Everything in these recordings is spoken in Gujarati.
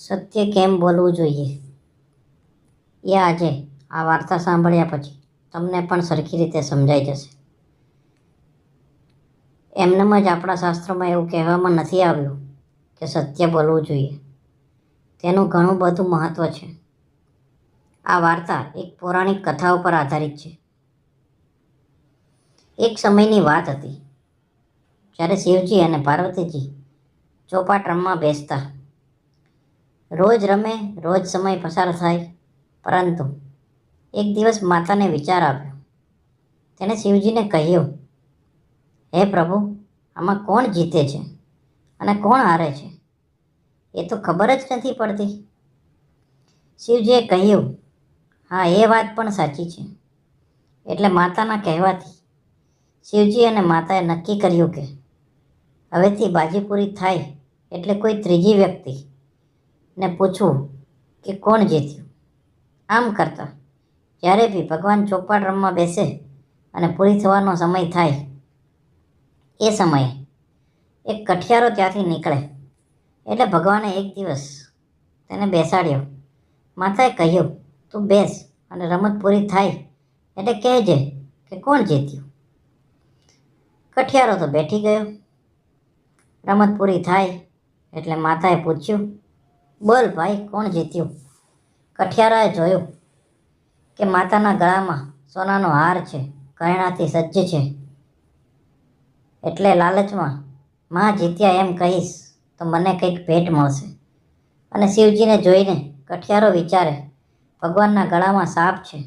સત્ય કેમ બોલવું જોઈએ? એ આજે આ વાર્તા સાંભળ્યા પછી તમને પણ સરખી રીતે સમજાઈ જશે. એમનેમ જ આપણા શાસ્ત્રોમાં એવું કહેવામાં નથી આવ્યું કે સત્ય બોલવું જોઈએ. તેનું ઘણું બધું મહત્ત્વ છે. આ વાર્તા એક પૌરાણિક કથા ઉપર આધારિત છે. એક સમયની વાત હતી. જ્યારે શિવજી અને પાર્વતીજી ચોપાટ રમવા બેસતા રોજ રમે, રોજ સમય પસાર થાય. પરંતુ એક દિવસ માતાને વિચાર આવ્યો. તેણે શિવજીને કહ્યું, હે પ્રભુ, આમાં કોણ જીતે છે અને કોણ હારે છે? એ તો ખબર જ નથી પડતી. શિવજીએ કહ્યું, હા, એ વાત પણ સાચી છે. એટલે માતાના કહેવાથી શિવજી અને માતાએ નક્કી કર્યું કે હવેથી બાજીપુરી થાય એટલે કોઈ ત્રીજી વ્યક્તિ ને પૂછવું કે કોણ જીત્યું? આમ કરતાં જ્યારે બી ભગવાન ચોપાટ રમવા બેસે અને પૂરી થવાનો સમય થાય, એ સમયે એક કઠિયારો ત્યાંથી નીકળે. એટલે ભગવાને એક દિવસ તેને બેસાડ્યો. માતાએ કહ્યું, તું બેસ અને રમત પૂરી થાય એટલે કહેજે કે કોણ જીત્યું? કઠિયારો તો બેઠી ગયો. રમત પૂરી થાય એટલે માતાએ પૂછ્યું બોલ ભાઈ, કોણ જીત્યું? કઠિયારાએ જોયું કે માતાના ગળામાં સોનાનો હાર છે, ઘરેણાથી સજ્જ છે. એટલે લાલચમાં, માં જીત્યા એમ કહીશ તો મને કંઈક ભેટ મળશે. અને શિવજીને જોઈને કઠિયારો વિચારે, ભગવાનના ગળામાં સાપ છે.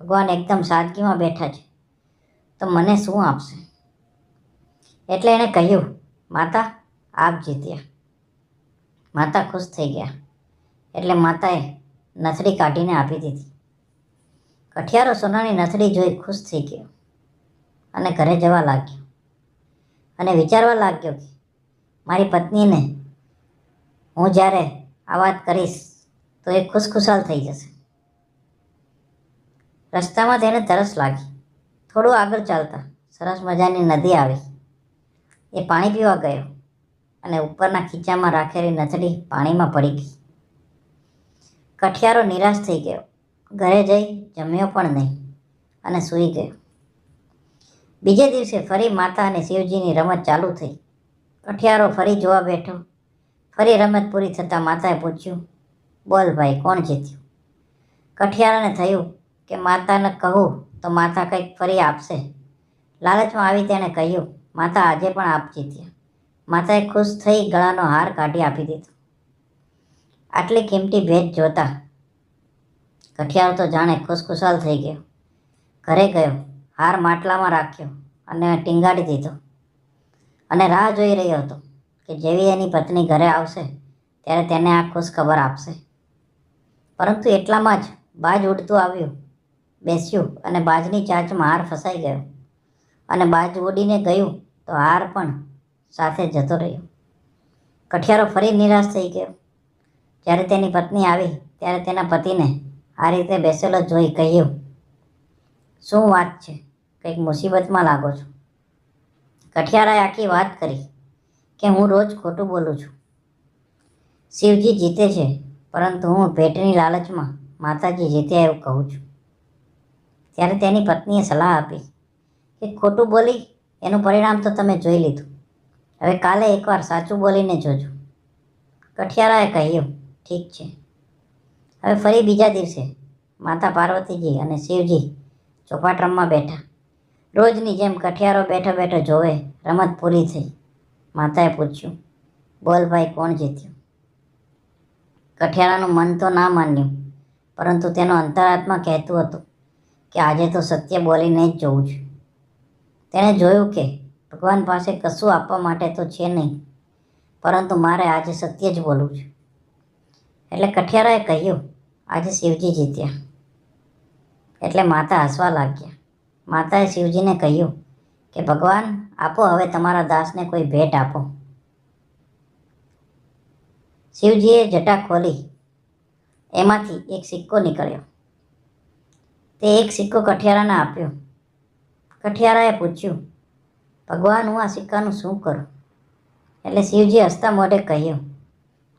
ભગવાન એકદમ સાદગીમાં બેઠા છે. તો મને શું આપશે? એટલે એણે કહ્યું, માતા, આપ જીત્યા. માતા ખુશ થઈ ગયા. એટલે માતાએ નથડી કાઢીને આપી દીધી. કઠિયારો સોનાની નથડી જોઈ ખુશ થઈ ગયો અને ઘરે જવા લાગ્યો. અને વિચારવા લાગ્યો કે મારી પત્નીને હું જ્યારે આ વાત કરીશ તો એ ખુશખુશાલ થઈ જશે. રસ્તામાં તેને તરસ લાગી. થોડું આગળ ચાલતા સરસ મજાની નદી આવી. એ પાણી પીવા ગયો. અને ઉપરના ખીચામાં રાખેલી નથડી પાણીમાં પડી ગઈ. કઠિયારો નિરાશ થઈ ગયો. ઘરે જઈ જમ્યો પણ નહીં અને સૂઈ ગયો. બીજે દિવસે ફરી માતા અને શિવજીની રમત ચાલુ થઈ. કઠિયારો ફરી જોવા બેઠો. ફરી રમત પૂરી થતાં માતાએ પૂછ્યું, બોલ ભાઈ, કોણ જીત્યું? કઠિયારાને થયું કે માતાને કહું તો માતા કંઈક ફરી આપશે. લાલચમાં આવી તેણે કહ્યું, માતા આજે પણ આપ જીત્યા. માતાએ ખુશ થઈ ગળાનો હાર કાઢી આપી દીધો. આટલી કિંમતી ભેટ જોતા કઠિયાર તો જાણે ખુશખુશાલ થઈ ગયો. ઘરે ગયો, હાર માટલામાં રાખ્યો અને ટીંગાડી દીધો. અને રાહ જોઈ રહ્યો હતો કે જેવી એની પત્ની ઘરે આવશે, ત્યારે તેને આ ખુશ ખબર આપશે. પરંતુ એટલામાં જ બાજ ઉડતું આવ્યું, બેસ્યું અને બાજની ચાંચમાં હાર ફસાઈ ગયો. અને બાજ ઉડીને ગયું તો હાર પણ સાથે જતો રહ્યો. કઠિયારો ફરી નિરાશ થઈ ગયો. જ્યારે તેની પત્ની આવી, ત્યારે તેના પતિને આ રીતે બેસેલો જોઈ કહ્યું, શું વાત છે? કંઈક મુસીબતમાં લાગો છો. કઠિયારાએ આખી વાત કરી કે હું રોજ ખોટું બોલું છું. શિવજી જીતે છે, પરંતુ હું ભેટની લાલચમાં માતાજી જીત્યા એવું કહું છું. ત્યારે તેની પત્નીએ સલાહ આપી કે ખોટું બોલી, એનું પરિણામ તો તમે જોઈ લીધું. હવે કાલે એકવાર સાચું બોલીને જોજો. કઠિયારાએ કહ્યું, ઠીક છે. હવે ફરી બીજા દિવસે માતા પાર્વતીજી અને શિવજી ચોપાટ રમવા બેઠા. રોજની જેમ કઠિયારો બેઠો બેઠો જોવે, રમત પૂરી થઈ. માતાએ પૂછ્યું, બોલ ભાઈ, કોણ જીત્યું? કઠિયારાનું મન તો ના માન્યું, પરંતુ તેનો અંતરાત્મા કહેતું હતું કે, આજે તો સત્ય બોલીને જ જોઉં છું. તેણે જોયું કે ભગવાન પાસે કશું આપવા માટે તો છે નહીં, પરંતુ મારે આજે સત્ય જ બોલવું છે. એટલે કઠિયારાએ કહ્યું, આજે શિવજી જીત્યા. એટલે માતા હસવા લાગ્યા. માતાએ શિવજીને કહ્યું કે, ભગવાન, આપો હવે તમારા દાસને કોઈ ભેટ આપો. શિવજીએ જટા ખોલી. એમાંથી એક સિક્કો નીકળ્યો. તે એક સિક્કો કઠિયારાને આપ્યો. કઠિયારાએ પૂછ્યું ભગવાન, હું આ સિક્કાનું શું કરું? એટલે શિવજી હસતા મોઢે કહ્યું,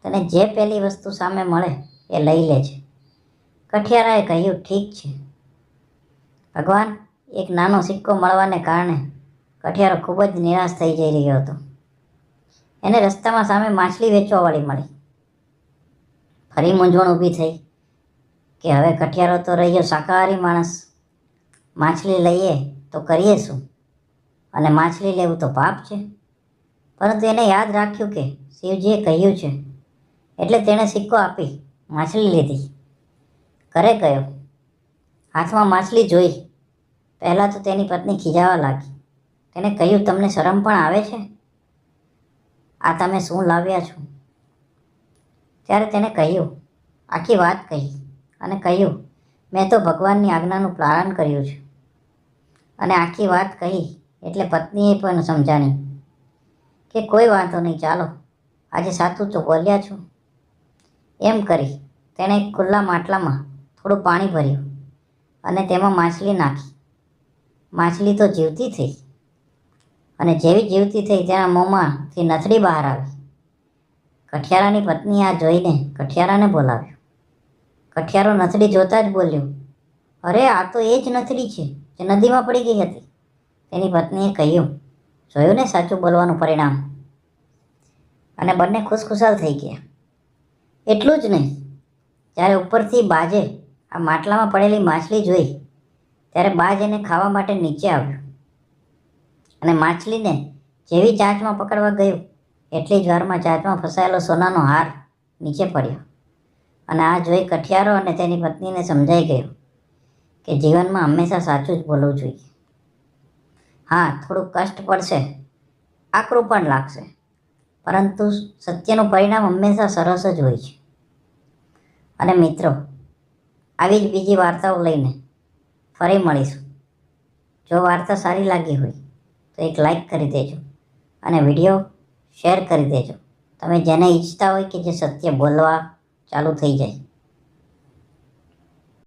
તને જે પહેલી વસ્તુ સામે મળે એ લઈ લેજે. કઠિયારાએ કહ્યું, ઠીક છે. ભગવાન, એક નાનો સિક્કો મળવાને કારણે કઠિયારો ખૂબ જ નિરાશ થઈ જઈ રહ્યો હતો. એને રસ્તામાં સામે માછલી વેચવાવાળી મળી. ફરી મૂંઝવણ ઊભી થઈ કે હવે કઠિયારો તો રહ્યો શાકાહારી માણસ. માછલી લઈએ તો કરીએ શું? અને માછલી લેવું તો પાપ છે. પરંતુ એને યાદ રાખ્યું કે શિવજીએ કહ્યું છે, એટલે તેણે સિક્કો આપી માછલી લીધી. ઘરે ગયો. હાથમાં માછલી જોઈ. પહેલાં તો તેની પત્ની ખીજાવા લાગી. તેણે કહ્યું, તમને શરમ પણ આવે છે? આ તમે શું લાવ્યા છો? ત્યારે તેણે કહ્યું, આખી વાત કહી અને કહ્યું, મેં તો ભગવાનની આજ્ઞાનું પાલન કર્યું છે. અને આખી વાત કહી એટલે પત્નીએ પણ સમજાણી કે કોઈ વાંધો નહીં, ચાલો. આજે સાચું તો બોલ્યા છું. એમ કરી તેણે ખુલ્લા માટલામાં થોડું પાણી ભર્યું અને તેમાં માછલી નાખી. માછલી તો જીવતી થઈ. અને જેવી જીવતી થઈ તેના મોંમાંથી નથડી બહાર આવી. કઠિયારાની પત્નીએ આ જોઈને કઠિયારાને બોલાવ્યો. કઠિયારો નથડી જોતાં જ બોલ્યો, અરે, આ તો એ જ નથડી છે, જે નદીમાં પડી ગઈ હતી. તેની પત્નીએ કહ્યું, જોયું ને સાચું બોલવાનું પરિણામ? અને બંને ખુશખુશાલ થઈ ગયા. એટલું જ નહીં, જ્યારે ઉપરથી બાજે આ માટલામાં પડેલી માછલી જોઈ, ત્યારે બાજ એને ખાવા માટે નીચે આવ્યો. અને માછલીને જેવી ચાંચમાં પકડવા ગયું, એટલી જ વારમાં ચાંચમાં ફસાયેલો સોનાનો હાર નીચે પડ્યો. અને આ જોઈ કઠિયારો અને તેની પત્નીને સમજાઈ ગયું કે જીવનમાં હંમેશા સાચું જ બોલવું જોઈએ. હા થોડું કષ્ટ પડશે. આકરું પણ લાગશે. પરંતુ સત્યનું પરિણામ હંમેશા સરસ જ હોય છે. અને મિત્રો, આવી જ બીજી વાર્તાઓ લઈને ફરી મળીશું. જો વાર્તા સારી લાગી હોય, તો એક લાઈક કરી દેજો અને વીડિયો શેર કરી દેજો. તમે જેને ઈચ્છતા હોય કે જે સત્ય બોલવા ચાલુ થઈ જાય.